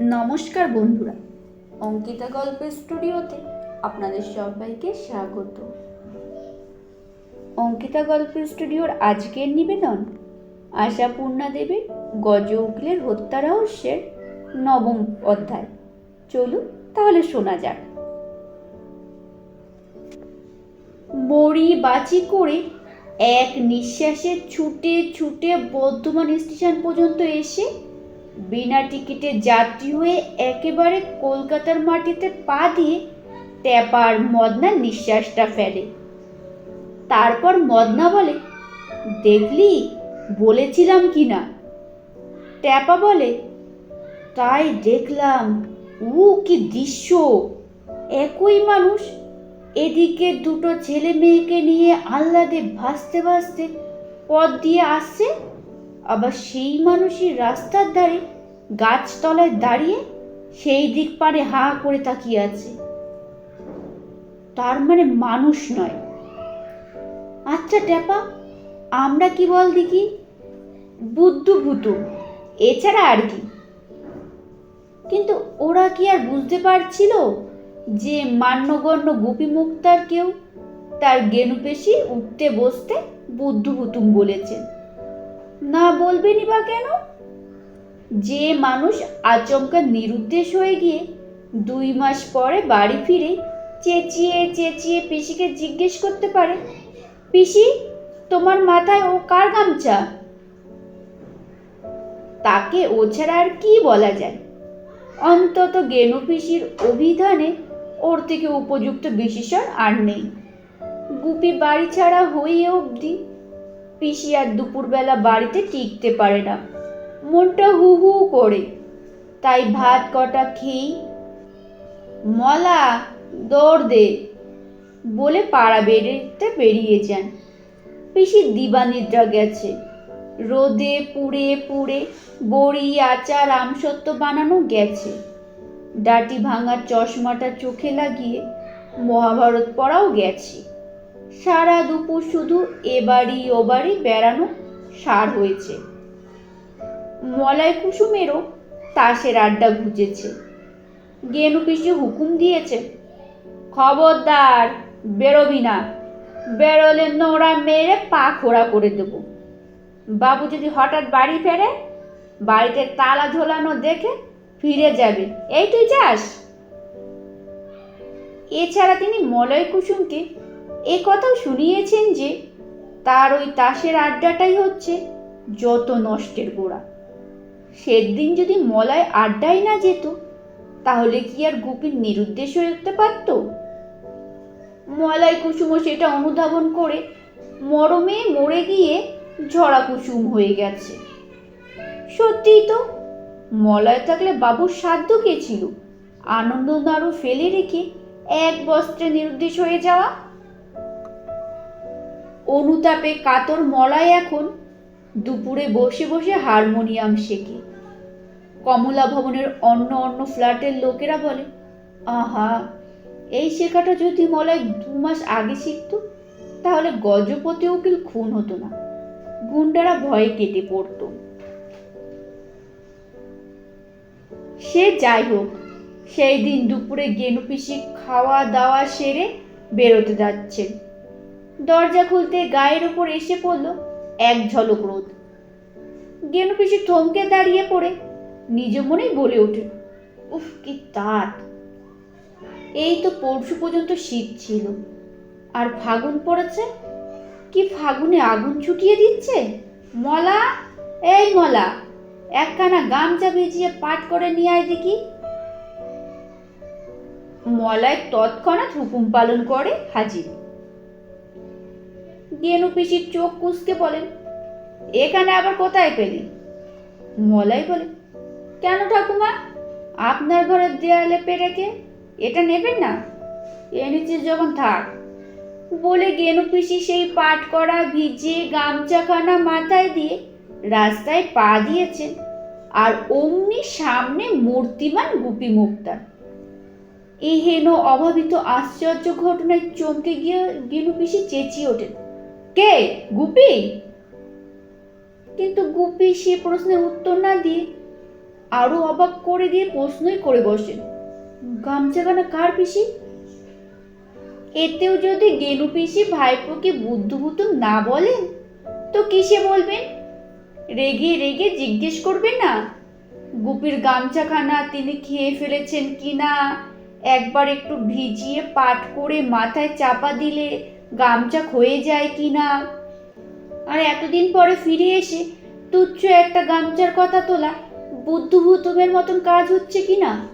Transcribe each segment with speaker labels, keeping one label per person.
Speaker 1: নমস্কার বন্ধুরা। অঙ্কিতা গল্পের স্টুডিওতে আপনাদের সবাইকে স্বাগত। অঙ্কিতা গল্পের স্টুডিওর আজকের নিবেদন আশাপূর্ণা দেবীর গজ উকিলের হত্যা রহস্যের নবম অধ্যায়। চলুন তাহলে শোনা যাক। বড়ি বাচি করে এক নিঃশ্বাসে ছুটে ছুটে বর্ধমান স্টেশন পর্যন্ত এসে বিনা টিকিটে যাত্রী হয়ে একেবারে কলকাতার মাটিতে পা দিয়ে ট্যাপার মদনা নিঃশ্বাসটা ফেলে। তারপর মদনা বলে, দেখলি? বলেছিলাম কি না? ট্যাপা বলে, তাই দেখলাম। উ কি দৃশ্য। একই মানুষ এদিকে দুটো ছেলে মেয়েকে নিয়ে আহ্লাদে ভাসতে ভাসতে পথ দিয়ে আসছে আবার সেই মানুষই রাস্তার ধারে গাছতলায় দাঁড়িয়ে সেই দিক পারে হাঁ করে তাকিয়ে আছে। তার মানে মানুষ নয়। আচ্ছা ট্যাপা, আমরা কি বল দেখি? বুদ্ধভূত এছাড়া আর কি? কিন্তু ওরা কি আর বুঝতে পারছিল যে মান্যগণ্য গোপী মুক্তার কেউ তার গেনুপেশি উঠতে বসতে বুদ্ধ বুদ্ধভূতুম বলেছেন না বলবেনই বা কেন? যে মানুষ আচমকা নিরুদ্দেশ হয়ে গিয়ে দুই মাস পরে বাড়ি ফিরে চেঁচিয়ে চেঁচিয়ে পিসিকে জিজ্ঞেস করতে পারে, পিসি, তোমার মাথায় ও কার গামছা? তাকে ও ছাড়া আর কি বলা যায়? অন্তত গেনু পিসির অভিধানে ওর থেকে উপযুক্ত বিশেষণ আর নেই। গুপি বাড়ি ছাড়া হয়ে অবধি পিসি আর দুপুরবেলা বাড়িতে টিকতে পারে না। মনটা হু হু করে। তাই ভাত কটা খেয়েই, মলা, দৌড় দে। বলে পাড়া বেরোতে বেরিয়ে যান। পিসি দিবানিদ্রা গেছে। রোদে পুড়ে পুড়ে বড়ি, আচার আমসত্ব বানানো গেছে। ডাটি ভাঙার চশমাটা চোখে লাগিয়ে মহাভারত পড়াও গেছে। সারা দুপুর শুধু এ বাড়ি ও বাড়ি বেড়ানো সার হয়েছে। মলয় কুসুমেরও তাসের আড্ডা ঘুচেছে গেনু পিসি হুকুম দিয়েছে, খবরদার, বেরোবি না। বেরোলে নোড়া মেরে পা খোড়া করে দেবো। বাবু যদি হঠাৎ বাড়ি ফেরে, বাড়িতে তালা ঝোলানো দেখে ফিরে যাবে। এই তুই যাস? এছাড়া তিনি মলয় কুসুমকে এ কথাও শুনিয়েছেন যে, তার ওই তাসের আড্ডাটাই হচ্ছে যত নষ্টের গোড়া। সেদিন যদি মলয় আড্ডায় না যেত, তাহলে কি আর গুপির নিরুদ্দেশ হয়ে উঠতে পারত? মলয় কুসুমও সেটা অনুধাবন করে মরমে মরে গিয়ে ঝরা কুসুম হয়ে গেছে। সত্যিই তো, মলয় থাকলে বাবুর সাধ্য কে ছিল? আনন্দ নাড়ু ফেলে রেখে এক বস্ত্রে নিরুদ্দেশ হয়ে যাওয়া অনুতাপে কাতর মলয় এখন দুপুরে বসে বসে হারমোনিয়াম শেখে। কমলা ভবনের অন্য অন্য ফ্ল্যাটের লোকেরা বলে, আহা, এই শেখাটা যদি মলায় দু মাস আগে শিখত, তাহলে গজপতি উকিল খুন হতো না। গুন্ডারা ভয়ে কেটে পড়ত। সে যাই হোক, সেই দিন দুপুরে গেনু পিসি খাওয়া দাওয়া সেরে বেরোতে যাচ্ছেন দরজা খুলতে গায়ের ওপর এসে পড়ল এক ঝলক রোদ। গেনু পিসি থমকে দাঁড়িয়ে পড়ে, নিজ মনেই বলে ওঠে, উফ, কি তাঁত। এই তো পরশু পর্যন্ত শীত ছিল। আর ফাগুন পড়েছে? কি ফাগুনে আগুন ছুটিয়ে দিচ্ছে? মলা? এই মলা, একখানা গামছা ভিজিয়ে পাট করে নিয়ে আয় দেখি। মলায় তৎক্ষণাৎ হুকুম পালন করে হাজির। গেনু পিসির চোখ কুচকে বলেন এখানে আবার কোথায় পেলি? মলাই বলে, কেন ঠাকুমা? আপনার ঘরের দেয়ালে পেরেকে এটা নেবেন না? এনেছিস যখন থাক। বলে গেনু পিসি সেই পাট করা ভিজে গামছাখানা মাথায় দিয়ে রাস্তায় পা দিয়েছেন আর অমনি সামনে মূর্তিমান গুপি মুক্তার এই হেন অভাবিত আশ্চর্য ঘটনায় চমকে গিয়ে গেনু পিসি চেঁচিয়ে ওঠেন। কে? গুপি? কিন্তু গুপি সে প্রশ্নের উত্তর না দিয়ে আরও অবাক করে দিয়ে প্রশ্নই করে বসেন গামছাখানা কার পিসি? এতেও যদি গেনু পিসি ভাইপোকে বুদ্ধবুদ্ধ না বলেন তো কিসে বলবেন? রেগে রেগে জিজ্ঞেস করবেন না। গুপির গামছাখানা তিনি খেয়ে ফেলেছেন কি না একবার একটু ভিজিয়ে পাট করে মাথায় চাপা দিলে গামছা ক্ষয়ে যায় কি না আর এতদিন পরে ফিরে এসে তুচ্ছ একটা গামছার কথা তোলা বুদ্ধভূতমের মতন কাজ হচ্ছে কি না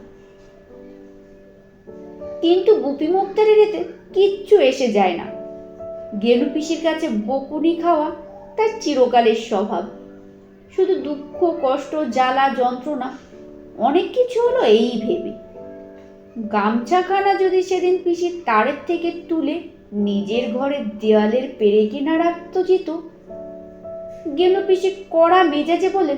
Speaker 1: কিন্তু গুপি মুক্তারের এতে কিচ্ছু এসে যায় না। গেনু পিসির কাছে বকুনি খাওয়া তার চিরকালের স্বভাব। শুধু দুঃখ, কষ্ট, জ্বালা, যন্ত্রণা, অনেক কিছু হলো এই ভেবে। গামছাখানা যদি সেদিন পিসির তারের থেকে তুলে নিজের ঘরের দেওয়ালের পেরে কিনা রাখত যেত গেনু পিসি কড়া মেজাজে বলেন,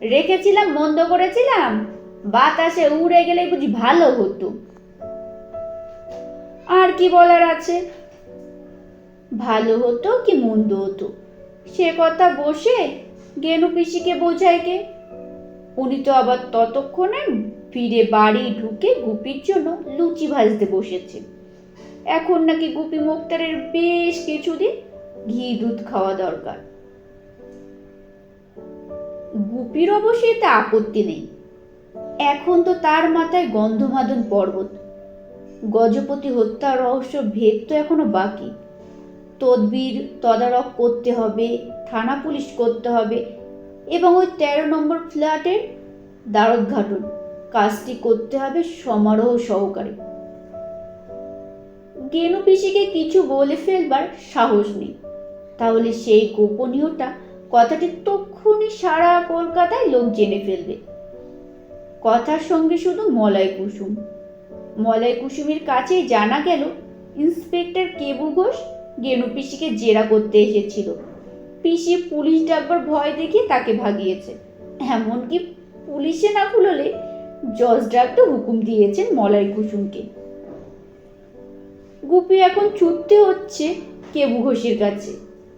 Speaker 1: রেখেছিলাম মন্দ করেছিলাম। বাতাসে উড়ে গেলে বুঝি ভালো হতো। আর কি বলার আছে? ভালো হতো কি মন্দ হতো? সে কথা বসে গেনু পিসিকে বোঝায় কে? উনি তো আবার ততক্ষণে ফিরে বাড়ি ঢুকে গুপির জন্য লুচি ভাজতে বসেছে। এখন নাকি গুপি মুক্তারের বেশ কিছুদিন ঘি দুধ খাওয়া দরকার। গুপির অবশ্যই এতে আপত্তি নেই। এখন তো তার মাথায় গন্ধমাদন পর্বত। গজপতি হত্যার রহস্য ভেদ তো এখনও বাকি। তদবির তদারক করতে হবে, থানা পুলিশ করতে হবে এবং ওই তেরো নম্বর ফ্ল্যাটের দ্বারোদ্ঘাটন কাজটি করতে হবে সমারোহ সহকারে। গেনু পিসিকে কিছু বলে ফেলবার সাহস নেই। তাহলে সেই গোপনীয়টা কথাটি তক্ষুনি সারা কলকাতায় লোক জেনে ফেলবে। কথার সঙ্গে শুধু মলয় কুসুম। মলয় কুসুমের কাছে জানা গেল, ইন্সপেক্টর কেবু ঘোষ গেনু পিসিকে জেরা করতে এসেছিল। পিসি পুলিশ ডাকবার ভয় দেখে তাকে ভাগিয়েছে। এমনকি পুলিশে না খুললে জজ ডাক্তার হুকুম দিয়েছেন মলয় কুসুমকে। গুপি এখন ছুটতে হচ্ছে কেবু ঘোষের কাছে।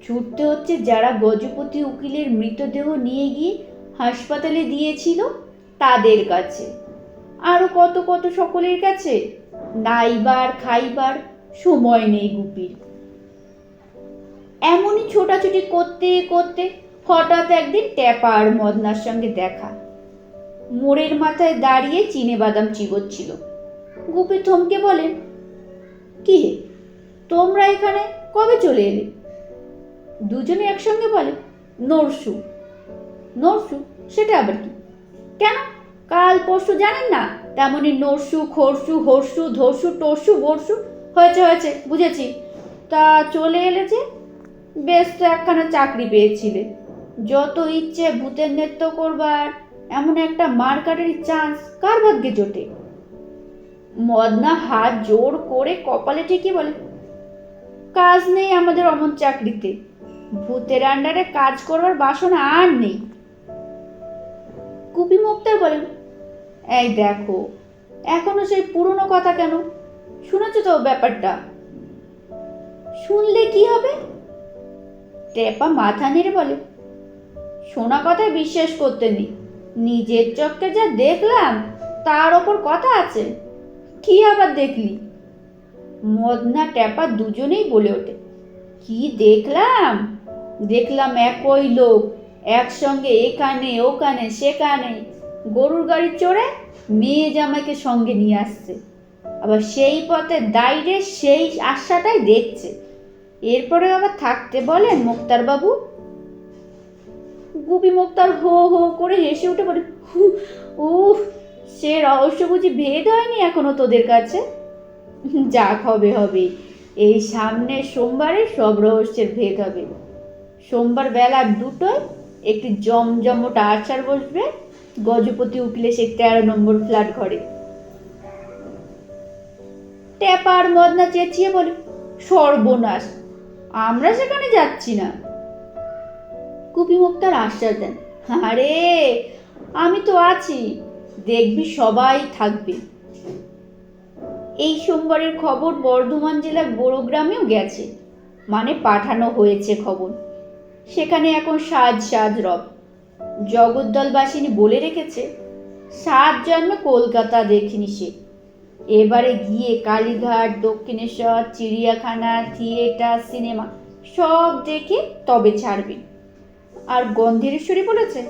Speaker 1: ছুটতে হচ্ছে যারা গজপতি উকিলের মৃতদেহ নিয়ে গিয়ে হাসপাতালে দিয়েছিল তাদের কাছে। আরও কত কত সকলের কাছে? নাইবার, খাইবার সময় নেই গুপির। এমনই ছোটাছুটি করতে করতে হঠাৎ একদিন ট্যাপা আর মদনার সঙ্গে দেখা। মোড়ের মাথায় দাঁড়িয়ে চিনে বাদাম চিবোচ্ছিল। গুপি থমকে বলেন কি হে? তোমরা এখানে কবে চলে এলে? দুজনে একসঙ্গে বলে, নরসু। নরসু, সেটা আবার কি? কেন? কাল পরশু জানেন না? তেমনই নরসু, খরসু, হরসু, ধরসু, টরসু, বরসু হয়েছে হয়েছে, বুঝেছি। তা চলে এলে যে বেশ তো একখানা চাকরি পেয়েছিলে। যত ইচ্ছে ভূতের নৃত্য করবার, এমন একটা মার্কাটের চান্স কার ভাগ্যে জোটে? মদনা হাত জোর করে কপালে ঠিকই বলে, কাজ নেই আমাদের অমন চাকরিতে। ভূতের আন্ডারে কাজ করবার বাসনা আর নেই। কুপি মুক্তার বলেন এই দেখো, এখনও সেই পুরনো কথা কেন? শুনেছো তো ব্যাপারটা? শুনলে কি হবে? টেপা মাথা নেড়ে বলে, শোনা কথায় বিশ্বাস করতে নেই। নিজের চোখকে যা দেখলাম, তার ওপর কথা আছে। কি আবার দেখলি? মদনা ট্যাপা দুজনেই বলে ওঠে। কি দেখলাম? দেখলাম একই লোক, একসঙ্গে এখানে, ওখানে, সেখানে। গরুর গাড়ি চড়ে মেয়ে জামাইকে সঙ্গে নিয়ে আসছে। আবার সেই পথে দাইরে সেই আশাটাই দেখছে। এরপরে আবার থাকতে বলেন মুক্তার বাবু গুপি মুক্তার হো হো করে হেসে উঠে বলে উফ সে রহস্য বুঝি ভেদ হয়নি এখনও তোদের কাছে? যাক হবে হবে। এই সামনে সোমবারে সব রহস্যের ভেদ হবে। সোমবার বেলা দুটোয় একটি জমজমট আচার বসবে গজপতি উকিলে সে তেরো নম্বর ফ্ল্যাট ঘরে। ট্যাপার মদনা চেঁচিয়ে বলে, সর্বনাশ, আমরা সেখানে যাচ্ছি না। কুপি মুক্তার আশ্বাস দেন, আরে, আমি তো আছি। দেখবি সবাই থাকবে। এই সোমবারের খবর বর্ধমান জেলার বড়গ্রামেও গেছে। মানে পাঠানো হয়েছে খবর। সেখানে এখন সাজ সাজ রব। জগদ্দলবাসিনী বলে রেখেছে সাত জন্মে কলকাতা দেখিনি সে। এবারে গিয়ে কালীঘাট, দক্ষিণেশ্বর, চিড়িয়াখানা, থিয়েটার, সিনেমা সব দেখে তবে ছাড়বে। আর গন্ধেশ্বরী বলেছে,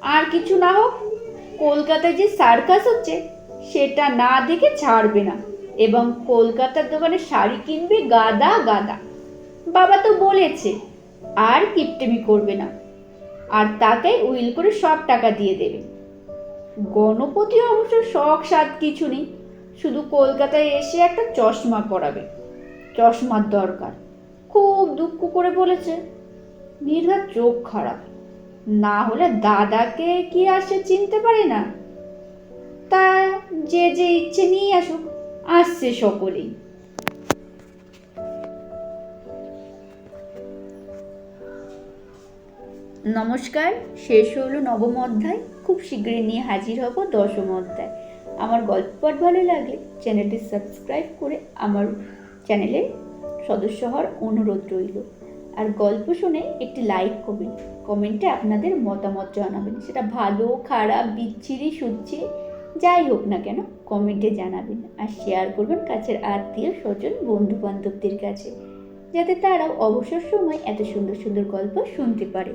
Speaker 1: আর কিছু না হোক কলকাতায় যে সার্কাস হচ্ছে, সেটা না দেখে ছাড়বে না। এবং কলকাতার দোকানে শাড়ি কিনবে গাদা গাদা। বাবা তো বলেছে, আর কিপটেমি করবে না। আর তাকে উইল করে সব টাকা দিয়ে দেবে। গণপতি অবশ্য শখ সাত কিছু নেই, শুধু কলকাতায় এসে একটা চশমা পরাবে। চশমার দরকার। খুব দুঃখ করে বলেছে। নির্ঘাত চোখ খারাপ। না হলে দাদাকে কি আর সে চিনতে পারে না? তা যে যে ইচ্ছে নিয়ে আসুক, আসছে সকলেই। নমস্কার, শেষ হলো নবম অধ্যায়। খুব শীঘ্রই নিয়ে হাজির হব দশম অধ্যায়। আমার গল্প পাঠ ভালো লাগলে চ্যানেলটি সাবস্ক্রাইব করে আমার চ্যানেলে সদস্য হওয়ার অনুরোধ রইল। আর গল্প শুনে একটি লাইক করবেন। কমেন্টে আপনাদের মতামত জানাবেন। সেটা ভালো, খারাপ, বিচ্ছিরি, সুচ্ছি, যাই হোক না কেন কমেন্টে জানাবেন আর শেয়ার করবেন কাছের আত্মীয়, স্বজন বন্ধু বান্ধবদের কাছে, যাতে তারাও অবসর সময় এত সুন্দর সুন্দর গল্প শুনতে পারে।